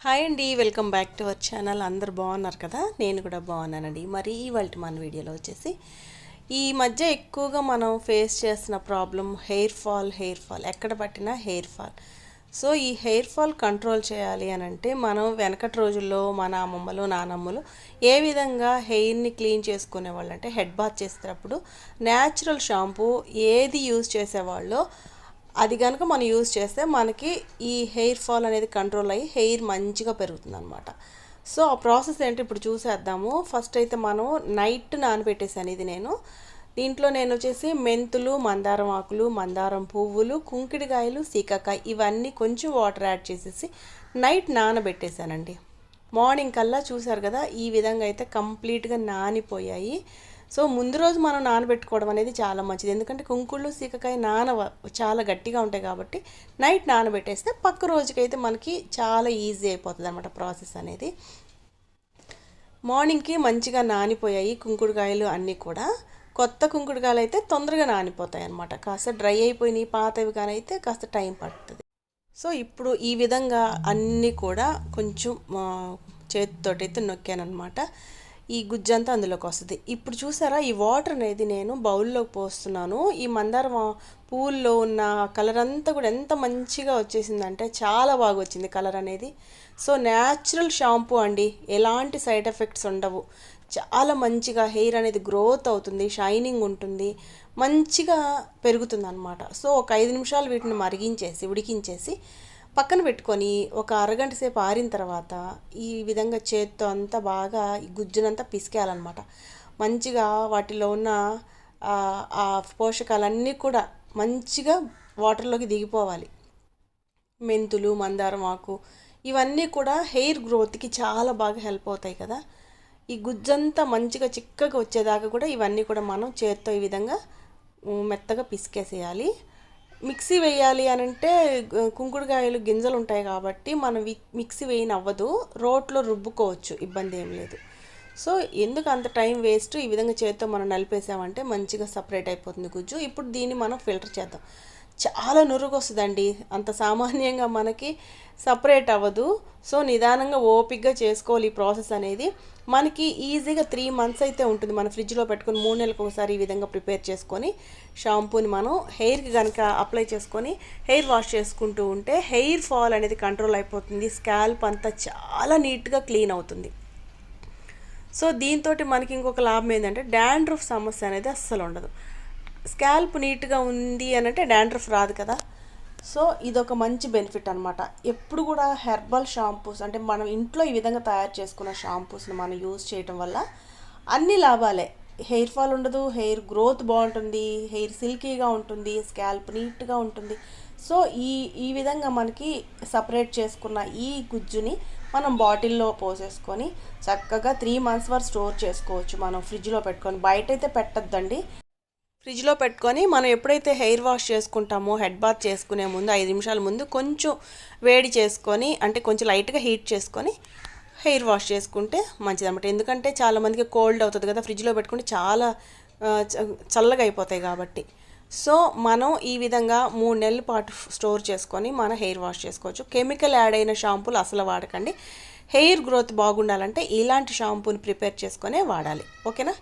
Hi అండి welcome back to our channel. అందరు బాగున్నారు కదా? నేను కూడా బాగున్నానండి. మరి ఇవాళ మన వీడియోలో వచ్చేసి ఈ మధ్య ఎక్కువగా మనం ఫేస్ చేసిన problem hair fall hair fall ఎక్కడ పట్టినా హెయిర్ ఫాల్ సో ఈ హెయిర్ ఫాల్ కంట్రోల్ చేయాలి అని అంటే మనం వెనకటి రోజుల్లో మన అమ్మమ్మలు నానమ్మలు ఏ విధంగా హెయిర్ని క్లీన్ చేసుకునేవాళ్ళు అంటే హెడ్ బాత్ చేసేటప్పుడు న్యాచురల్ షాంపూ ఏది యూజ్ చేసేవాళ్ళో అది కనుక మనం యూజ్ చేస్తే మనకి ఈ హెయిర్ ఫాల్ అనేది కంట్రోల్ అయ్యి హెయిర్ మంచిగా పెరుగుతుంది అనమాట సో ఆ ప్రాసెస్ ఏంటి ఇప్పుడు చూసేద్దాము. ఫస్ట్ అయితే మనం నైట్ నానబెట్టేసాను ఇది నేను. దీంట్లో నేను వచ్చేసి మెంతులు మందారం ఆకులు మందారం పువ్వులు కుంకిడికాయలు సీకాకాయ ఇవన్నీ కొంచెం వాటర్ యాడ్ చేసేసి నైట్ నానబెట్టేశానండి. మార్నింగ్ కల్లా చూసారు కదా ఈ విధంగా అయితే కంప్లీట్గా నానిపోయాయి. సో ముందు రోజు మనం నానబెట్టుకోవడం అనేది చాలా మంచిది. ఎందుకంటే కుంకుళ్ళు సీకకాయ నాన చాలా గట్టిగా ఉంటాయి కాబట్టి నైట్ నానబెట్టేస్తే పక్క రోజుకైతే మనకి చాలా ఈజీ అయిపోతుంది అనమాట ప్రాసెస్ అనేది. మార్నింగ్కి మంచిగా నానిపోయాయి కుంకుడుకాయలు అన్నీ కూడా. కొత్త కుంకుడుకాయలు అయితే తొందరగా నానిపోతాయి అనమాట కాస్త డ్రై అయిపోయినాయి పాతవి కానీ అయితే కాస్త టైం పడుతుంది. సో ఇప్పుడు ఈ విధంగా అన్నీ కూడా కొంచెం చేతితోటైతే అయితే నొక్కాను అనమాట ఈ గుజ్జంతా అందులోకి వస్తుంది. ఇప్పుడు చూసారా ఈ వాటర్ అనేది నేను బౌల్లోకి పోస్తున్నాను. ఈ మందారం పూల్లో ఉన్న కలర్ అంతా కూడా ఎంత మంచిగా వచ్చేసిందంటే చాలా బాగా వచ్చింది కలర్ అనేది. సో న్యాచురల్ షాంపూ అండి. ఎలాంటి సైడ్ ఎఫెక్ట్స్ ఉండవు. చాలా మంచిగా హెయిర్ అనేది గ్రోత్ అవుతుంది షైనింగ్ ఉంటుంది మంచిగా పెరుగుతుంది అనమాట సో ఒక ఐదు నిమిషాలు వీటిని మరిగించేసి ఉడికించేసి పక్కన పెట్టుకొని ఒక అరగంట సేపు ఆరిన తర్వాత ఈ విధంగా చేత్తో అంతా బాగా ఈ గుజ్జునంతా పిసికేయాలన్నమాట. మంచిగా వాటిలో ఉన్న ఆ పోషకాలన్నీ కూడా మంచిగా వాటర్లోకి దిగిపోవాలి. మెంతులు మందారం ఆకు ఇవన్నీ కూడా హెయిర్ గ్రోత్కి చాలా బాగా హెల్ప్ అవుతాయి కదా. ఈ గుజ్జంతా మంచిగా చిక్కగా వచ్చేదాకా కూడా ఇవన్నీ కూడా మనం చేత్తో ఈ విధంగా మెత్తగా పిసికేసేయాలి. మిక్సీ వేయాలి అని అంటే కుంకుడుకాయలు గింజలు ఉంటాయి కాబట్టి మనం మిక్సీ వేయని అవ్వదు రోట్లో రుబ్బుకోవచ్చు. ఇబ్బంది ఏం లేదు. సో ఎందుకు అంత టైం వేస్ట్? ఈ విధంగా చేతితో మనం నలిపేసామంటే మంచిగా సపరేట్ అయిపోతుంది గుజ్జు ఇప్పుడు దీన్ని మనం ఫిల్టర్ చేద్దాం. చాలా నురుగు వస్తుందండి అంత సామాన్యంగా మనకి సపరేట్ అవ్వదు. సో నిదానంగా ఓపిక్గా చేసుకోవాలి ఈ ప్రాసెస్ అనేది. మనకి ఈజీగా త్రీ మంత్స్ అయితే ఉంటుంది మన ఫ్రిడ్జ్లో పెట్టుకొని మూడు నెలలకు ఒకసారి ఈ విధంగా ప్రిపేర్ చేసుకొని షాంపూని మనం హెయిర్కి కనుక అప్లై చేసుకొని హెయిర్ వాష్ చేసుకుంటూ ఉంటే హెయిర్ ఫాల్ అనేది కంట్రోల్ అయిపోతుంది. స్కాల్ప్ అంతా చాలా నీట్గా క్లీన్ అవుతుంది. సో దీంతో మనకి ఇంకొక లాభం ఏంటంటే డాండ్రఫ్ సమస్య అనేది అస్సలు ఉండదు. స్కాల్ప్ నీట్గా ఉంది అని అంటే డాండ్రఫ్ రాదు కదా. సో ఇదొక మంచి బెనిఫిట్ అనమాట ఎప్పుడు కూడా హెర్బల్ షాంపూస్ అంటే మనం ఇంట్లో ఈ విధంగా తయారు చేసుకున్న షాంపూస్ని మనం యూజ్ చేయటం వల్ల అన్ని లాభాలే. హెయిర్ ఫాల్ ఉండదు హెయిర్ గ్రోత్ బాగుంటుంది హెయిర్ సిల్కీగా ఉంటుంది స్కాల్ప్ నీట్గా ఉంటుంది. సో ఈ ఈ విధంగా మనకి సపరేట్ చేసుకున్న ఈ గుజ్జుని మనం బాటిల్లో పోసేసుకొని చక్కగా త్రీ మంత్స్ వరకు స్టోర్ చేసుకోవచ్చు మనం ఫ్రిడ్జ్లో పెట్టుకొని. బయట అయితే పెట్టద్దండి. ఫ్రిడ్జ్లో పెట్టుకొని మనం ఎప్పుడైతే హెయిర్ వాష్ చేసుకుంటామో హెడ్ బాత్ చేసుకునే ముందు ఐదు నిమిషాల ముందు కొంచెం వేడి చేసుకొని అంటే కొంచెం లైట్గా హీట్ చేసుకొని హెయిర్ వాష్ చేసుకుంటే మంచిది అనమాట ఎందుకంటే చాలామందికి కోల్డ్ అవుతుంది కదా ఫ్రిడ్జ్లో పెట్టుకుంటే చాలా చల్లగా అయిపోతాయి కాబట్టి. సో మనం ఈ విధంగా మూడు నెలల పాటు స్టోర్ చేసుకొని మన హెయిర్ వాష్ చేసుకోవచ్చు. కెమికల్ యాడ్ అయిన షాంపూలు అసలు వాడకండి. హెయిర్ గ్రోత్ బాగుండాలంటే ఇలాంటి షాంపూని ప్రిపేర్ చేసుకునే వాడాలి. ఓకేనా?